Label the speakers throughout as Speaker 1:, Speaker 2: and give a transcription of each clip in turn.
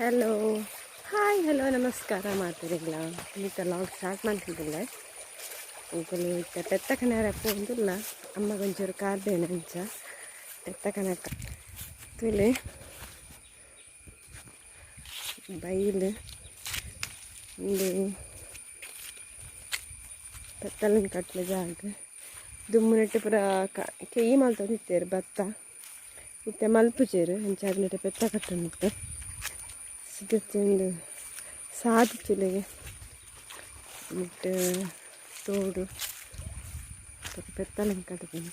Speaker 1: Hello hi hello ನಮಸ್ಕಾರ ಮಾಡ್ತಿರಿಲ್ಲ ಈಗ log start ಮಾಡ್ತಿದ್ದಿಲ್ಲ. ಇತ್ತ ತೆತ್ತ ಕಣರ ಪೋಂದಿಲ್ಲ ಅಮ್ಮಗೊಂಚೂರು ಕಾರ್ದೇನೆ ಅಂಚ. ತೆತ್ತ ಕಣಕ ತುಳಿ ಬೈಲು. ಇಲ್ಲಿ ಬೆತ್ತಲಿನ ಕಟ್ಲ ಜಾಗ. ದುಮ್ಮನೆಟ್ಟು ಪುರ ಕ ಕೆಯ್ಯಿ ಮಲ್ತದಿತ್ತೇರು ಭತ್ತ. ಇತ್ತೆ ಮಲ್ಪುಜೇರು ಅಂಚಾದ ನೆಟ್ಟು ಪೆತ್ತ ಕಟ್ಟುನಿತ್ತು ಸಿಗುತ್ತೊಂದು ಸಾದು ತುಲೆಗೆ ಮತ್ತು ತೋಡು ಬೆತ್ತಲಿನ ಕಟ್ಟಿದ್ದೀನಿ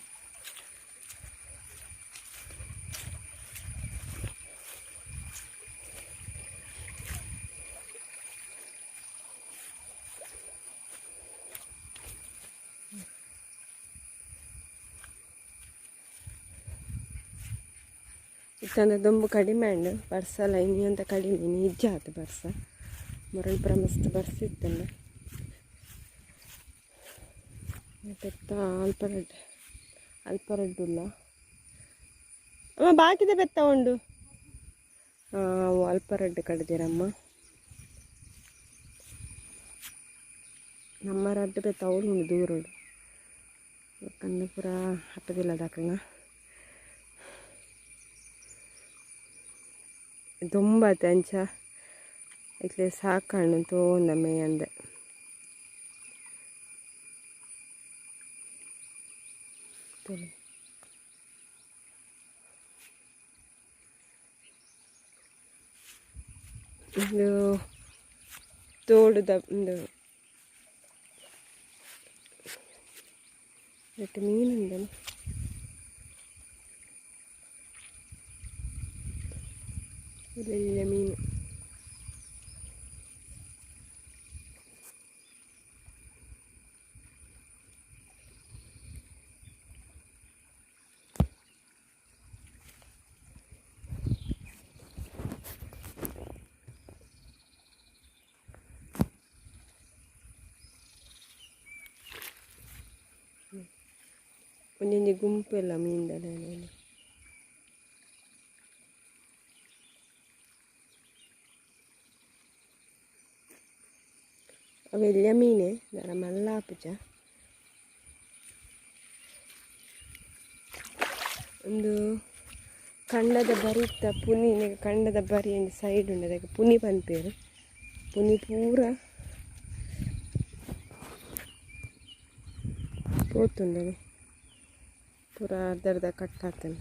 Speaker 1: ಇತ್ತಂದ್ರೆ ದೊಂಬು ಕಡಿಮೆ ಉಂಡು ಬರ್ಸಲ್ಲ ಅಂತ ಕಡಿಮೆ ನಿಜ ಆತು ಬರ್ಸ? ಮರಳು ಮಸ್ತ್ ಬರ್ಸಿತ್ತಲ್ಲ. ಬೆತ್ತ ಅಲ್ಪ ರೆಡ್ ಅಲ್ಪ ರೆಡ್ ಇಲ್ಲ ಅಮ್ಮ, ಬಾಕಿದೆ ಬೆತ್ತ ಉಂಡು. ಹಾಂ ಅಲ್ಪ ರೆಡ್ ಕಡ್ದಿರಮ್ಮ. ನಮ್ಮ ರಡ್ಡು ಬೆತ್ತ ಅವಳು ಉಂಡು ದೂರ ಉಂಡು ಯಾಕಂದ್ರೆ ಪೂರ ಹತ್ತದಿಲ್ಲ ದಾಕಣ ತುಂಬ ತಂಚ ಇಟ್ಲೆ ಸಾಕಣ್ಣು ತೋಂದಮ್ಮೆ ಅಂದೆ. ಇದು ತೋಡುದ ಒಂದು വലിയ മീൻ Punya gumpel lah minda dan lain-lain. വലിയ മീൻ വേറെ മല്ലാപ്പിച്ച ಒಂದು ಕಂಡದ ಬರಿತ ಪುನಿ ಕಂಡದ ಬರಿ ಒಂದು ಸೈಡ್ ಉಂಡು ಅದಕ್ಕೆ ಪುನಿ ಪನ್ಪೇರು ಪುನಿ ಪೂರ ಪೋತುಂಡದು ಪೂರ ಅರ್ಧ ಅರ್ಧ ಕಟ್ಟಾತನು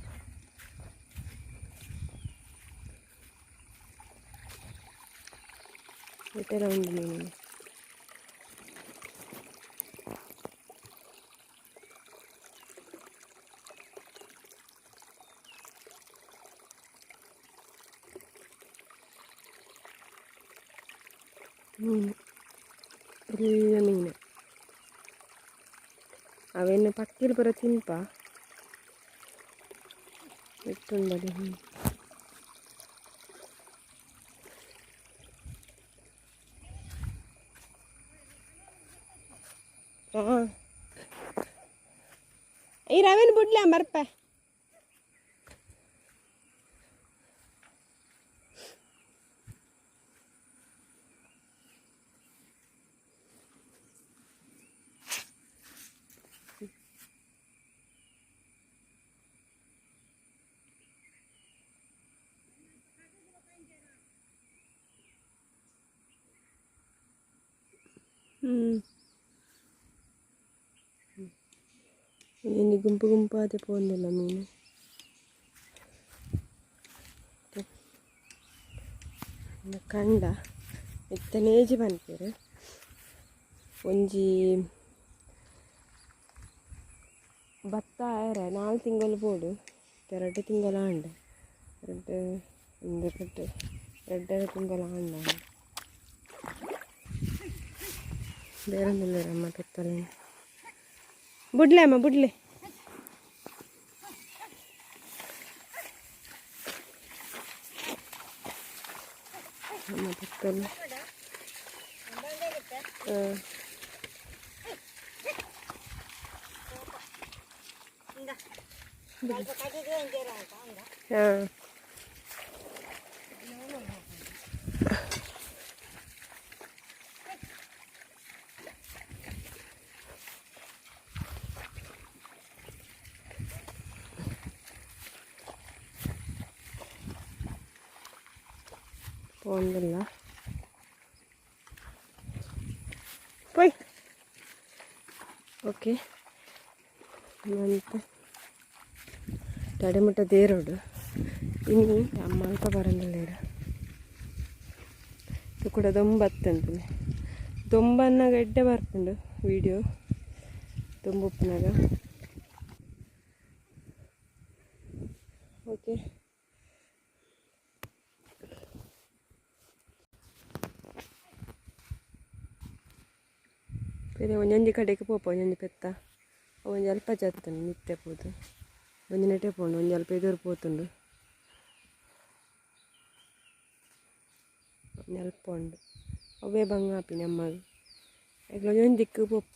Speaker 1: ಇದೆಲ್ಲ ಉಂಡು ಮೀನು ಮೀನು ಎಲ್ಲ ಮೀನು ಅವೇನು ಪಕ್ಕಿಲು ಬರೋ ತಿನ್ಪ ಎಷ್ಟುಂಡದು ಮೀನು ಹಾಂ ಈ ರವೆನ್ ಬಿಡ್ಲ ಬರ್ಪ ಹ್ಞೂ ಇನ್ನು ಗುಂಪು ಪೋಂದಿಲ್ಲ ಮೀನು. ಇನ್ನು ಕಂಡ ಇತ್ತನೇಜಿ ಬಂತೀರು ಒಂಜಿ ಭತ್ತ ಆಯ್ರ ನಾಲ್ಕು ತಿಂಗಳು ಬೋಡು, ಎರಡು ತಿಂಗಳ ಆಂಡ. ಎರಡು ಎರಡು ಎರಡು ತಿಂಗಳ ಆಂಡ. ಬೇರೊಂದಿಲ್ಲ ಅಮ್ಮ ಬೆತ್ತಲೆ ಬುಡ್ಲೆ ಅಮ್ಮ ಬುಡ್ಲೆ ಅಮ್ಮ ಬೆತ್ತಲೆ ಹಾಂ ಹಾಂ പോകുന്നില്ല പോയി ಓಕೆ ಮತ್ತೆ ತಡೆಮುಟ್ಟ ದೇರೋಡು ಇನ್ನು ಅಮ್ಮ ಅಂತ ಬರಂಗಿಲ್ಲ ಇದು ಕೂಡ ದೊಂಬತ್ತಂತಲೇ ದೊಂಬನ್ನ ಗಡ್ಡೆ ಬರ್ಪುಂಡು ವಿಡಿಯೋ ಬೇರೆ ಒಂದೊಂದು ಕಡೆಗೆ ಪೋಪ ಒಂದೊಂದು ಪೆತ್ತ ಒಂಜಿ ಅಲ್ಪ ಜಾತನು ನಿತ್ಯ ಪೋದು ಒಂಜಿ ನೆಟೆ ಪೋಂಡು ಒಂಜಿ ಅಲ್ಪ ಎದುರು ಪೋತುಂಡು ಒಂಜಿ ಅಲ್ಪ ಉಂಡು ಅವೇ ಬಂಗ ಆಪಿ ನಮ್ಮದು ಈಗ ಒಂದೊಂದು ದಿಕ್ಕು ಪೋಪ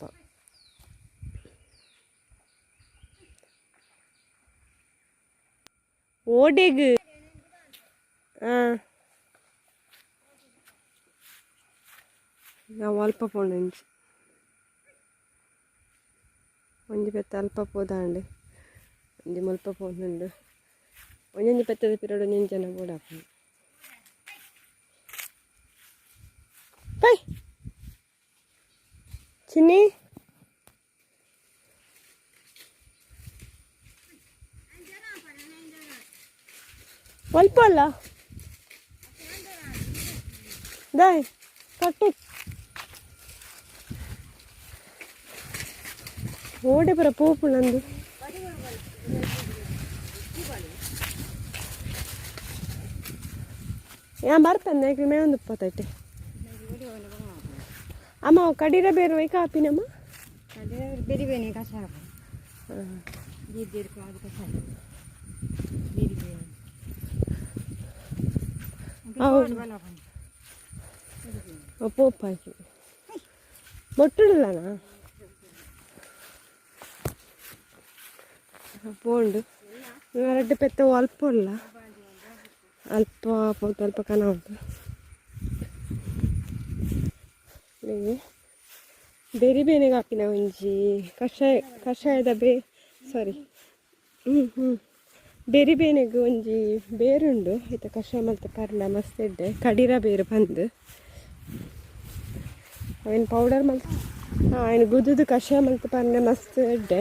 Speaker 1: ಓಡೆಗ್ ಹಾಂ ನಾವು ಅಲ್ಪ ಪೋಂಡು ಒಂಜಿ ಒಂಜಿ ಪೆತ್ತ ಅಲ್ಪ ಪೋದಾಂಡು ಒಂಜಿ ಮುಲ್ಪ ಪೋನುಂಡು ಒಂಜೊಂಜಿ ಪೆತ್ತದ ಪಿರಡು ಒಂಜೊಂಜಿ ಜನ ಬೋಡಾಪುಂಡು ಪೈ ಚಿನ್ನಿ ಸ್ವಲ್ಪ ಅಲ್ಲ ದಾಯ್ ಕಟ್ಟು ಓಡೆ ಬರ ಪೋಪು ನಂದು. ಯಾ ಬರ್ತಾನೆ ಯಾಕೆ ಮೇ ಒಂದು ಇಪ್ಪತ್ತೈತೆ. ಅಮ್ಮ ಕಡಿರ ಬೇರೆ ವೈ ಕಾಪಿನಮ್ಮ
Speaker 2: ಬೆರಿಬೇನೆ ಬೇನೆ
Speaker 1: ಪೋಪ್ ಹಾಕಿ. ಮೊಟ್ಟುಳ್ಳನಾ ಪೋಂಡು ಎರಡು ಪೆತ್ತ ಅಲ್ಪ ಉಲ್ಲ ಅಲ್ಪ ಪೋತ ಅಲ್ಪ ಕನ ಉಂಟು ಹೀಗೆ ಬೇರೆ ಬೇನೆಗೆ ಹಾಕಿನ ಒಂಜಿ ಕಷಾಯ ಕಷಾಯದ ಬೇ ಸಾರಿ ಹ್ಞೂ ಹ್ಞೂ ಬೇರೆ ಬೇನೆಗೆ ಒಂಜಿ ಬೇರುಂಡು ಆಯ್ತು ಕಷಾಯ ಮಲ್ತ ಪರ್ಲ ಮಸ್ತ್ ಇಡ್ಡೆ ಕಡಿರ ಬೇರು ಬಂದು ಅವೇನು ಪೌಡರ್ ಮಲ್ತ ಹಾಂ ఆయన ಗುದ್ದುದು ಕಷಾಯ ಮಲ್ತ ಪರ್ಲೆ ಮಸ್ತ್ ಇಡ್ಡೆ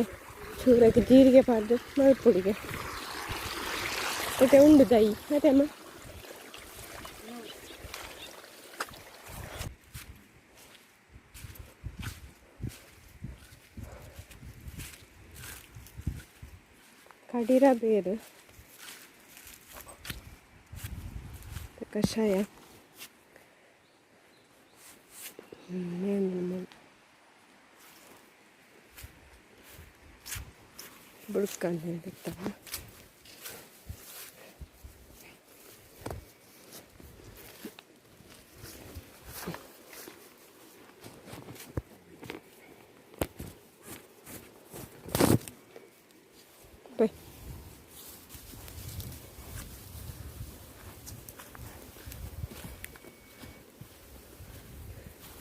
Speaker 1: ಚೂರಕ್ಕೆ ಜೀರಿಗೆ ಪಾರ್ದು ಮಲ್ಪುಡಿಗೆ ಮತ್ತೆ ಉಂಡು ದೈ ಮತ್ತೆ ಅಮ್ಮ ಕಡಿರ ಬೇರು ಕಷಾಯ 해야겠다.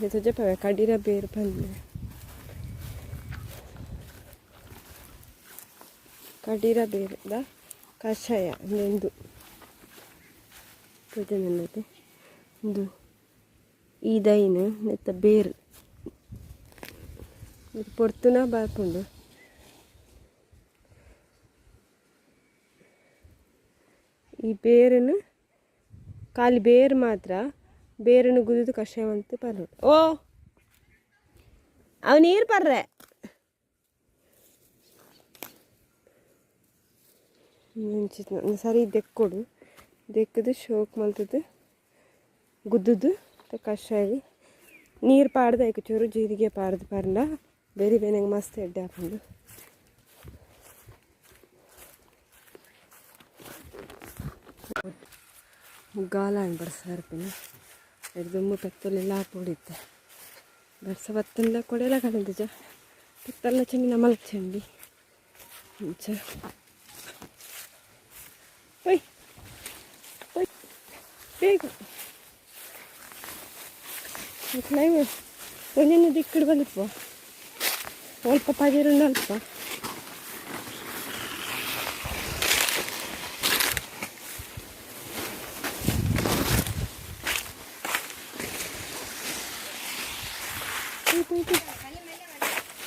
Speaker 1: ये तुझे पवे काढ़ी बेर बन में ಕಡಿರ ಬೇರೆದ ಕಷಾಯ ಒಂದು ಪೂಜೆ ಇದು ಈ ದೈನು, ನೆತ್ತ ಬೇರು. ಇದು ಪೊರ್ತುನ ಬಾರ್ಪುಂಡು ಈ ಬೇರನ್ನು ಖಾಲಿ ಬೇರು ಮಾತ್ರ, ಬೇರನ್ನು ಗುದಿದು ಕಷಾಯ ಅಂತ ಪರ್ರ ಓ! ಅವ್ ನೀರು ಪರ್ರೆ ಮುಂಚಿತ ಸರಿ ದೆಕ್ಕೊಡು ದೆಕ್ಕದು ಶೋಕ್ ಮಲ್ತದ್ದು ಗುದ್ದುದು ಕಷಾಯ. ನೀರು ಪಾಡ್ದು ಆಯ್ಕೆ ಚೂರು, ಜೀರಿಗೆ ಪಾಡ್ದು ಪರ್ಲ. ಬೇರೆ ಬೇರೆ ಮಸ್ತ್ ಎಡ್ಡೆ ಹಾಕೊಂಡು. ಮುಗ್ಗಾಲ ಬರ್ಸಾರ ಪಿನ ಎಡ್ದುಮ್ಮು ಪೆತ್ತಲೆಲ್ಲ ಹಾಕೊಂಡಿದ್ದೆ ಬರ್ಸ ಬತ್ತಲ್ಲ ಕೊಡೆಲ್ಲ ಕಣದಿಜ. ಪೆತ್ತಲ್ಲ ಚೆಂಡಿ ನಮಲ್ ಚೆಂಡಿ. ಇಂಚ ಬೇಗ ಕ್ಲೈಮ್ ಒಂದೇನು ದಿಕ್ಕಿಡ್ ಬಂದಿಪ್ಪ ಸ್ವಲ್ಪ ಪದಿರು ಅಲ್ಪ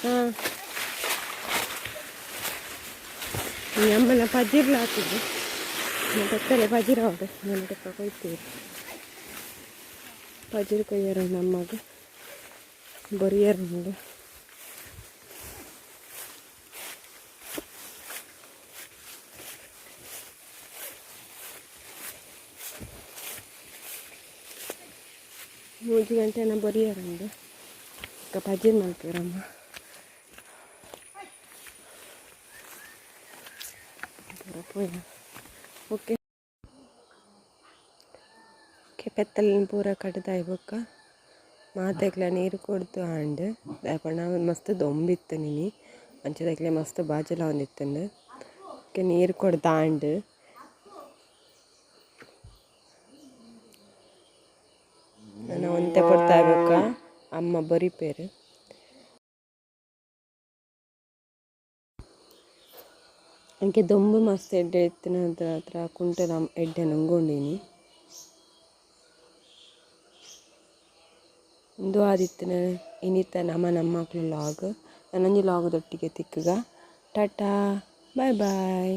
Speaker 1: ಹಾಂ ಈ ಅಮ್ಮನ ಪದಿರ್ಲಾಗ್ತದೆ ಎತ್ತಲೆ ಪಜಿರ ಅವಡು ನನ್ನ ಟೆಕ್ಕ ಕೊಯ್ತೀವಿ ಪಜಿರ್ ಕೊಯ್ಯರ ನಮ್ಮಗ ಬೊರಿಯರ್ ನಮಗೆ ಮೂಜಿ ಗಂಟೆನ ಬರಿಯಾರಂದು ಅಕ್ಕ ಪಜಿರ್ ಮಾಡ್ತೀರಮ್ಮ ಓಕೆ ಓಕೆ, ಪೆತ್ತಲಿನ ಪೂರ ಕಡ್ದಾಯ್ ಬೊಕ್ಕ ಮಾತೆಗ್ಲ ನೀರು ಕೊಡ್ತು ಆಂಡ್ ದಾಯಪಂಡ ಮಸ್ತ್ ದೊಂಬಿತ್ತು ನೀನು. ಅಂಚದಕ್ಲೆ ಮಸ್ತ್ ಬಾಜಲ ಒಂದಿತ್ತು ಓಕೆ, ನೀರು ಕೊಡ್ದ ಆಂಡ್. ನಾನು ಒಂತೆ ಕೊಡ್ತಾ ಇರ್ಬೇಕಾ. ಅಮ್ಮ ಬರಿಪೇರು ಅಂಕೆ ದೊಂಬು ಮಸ್ತ್ ಎಡ್ಡೆ ಎತ್ತಿನ ಹತ್ರ ಹತ್ರ ಕುಂಟೆದ ಎಡ್ಡೆ ನಂಗೊಂಡೀನಿ ಇಂದು ಆದಿತ್ತಿನ ಇನ್ನಿತ್ತ ನಮ್ಮ ನಮ್ಮ ಮಕ್ಕಳು ಲಾಗ್ ನನಂಜಿ ಲಾಗದೊಟ್ಟಿಗೆ ತಿಕ್ಕಗ. ಟಾಟಾ, ಬಾಯ್ ಬಾಯ್.